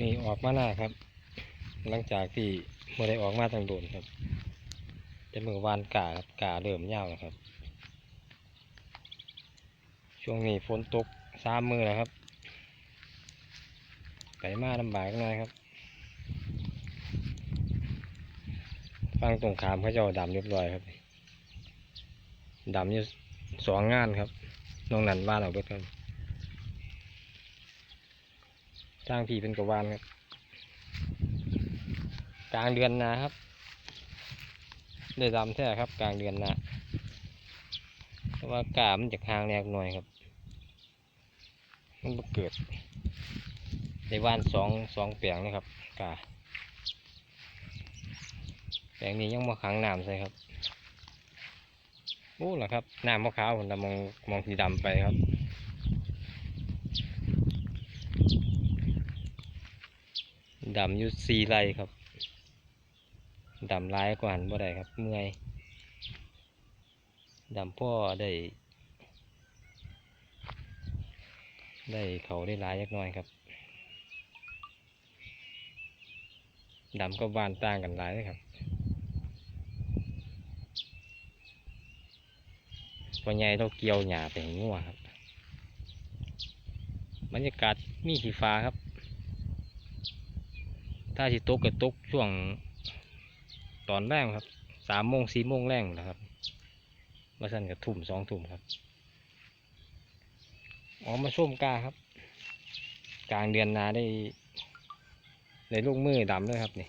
นี่ออกมาหน้าครับ หลังจากที่ไม่ได้ออกมาตั้งโดนครับแต่เมื่อวานกาครับกาเริ่มยาวแล้วครับ ช่วงนี้ฝนตกสามมือแล้วครับไปมาลำบากหน่อยครับฟังตรงขามเขาจะดำเรียบร้อยครับดำอยู่สองงานครับน้องนันบ้านเราเบิดครับ สร้างผีเป็นกวานครับกลางเดือนนาครับ ได้ดำแท้ครับ กลางเดือนนาเพราะว่ากามันจะคางแนกหน่อยครับ มันเกิดในว่านสองสองแปลงนะครับกาแปลงนี้ยังมาขังน้ำใส่ครับโอ้ล่ะครับน้ำมะขาวผมมองมองสีดำไปครับ ดำอยู่สี่ไรครับดำร้ายกว่าหันบ่ได้ครับเมื่อยดำพ่อได้ ได้เขาได้ร้ายยักน้อยครับดำก็บานต่างกันหลายเลยครับพอใหญ่เราเกี่ยวหญ้าไปให้งัวครับบรรยากาศมีสีฟ้าครับ ถ้าสิตกก็ตกช่วงตอนแรกครับสามโมงสี่โมงแรกนะครับมาสั่นกับทุ่มสองทุ่มครับออกมาส้มกาครับ กลางเดือนนาได้ได้ลูกมือดำเลยครับนี่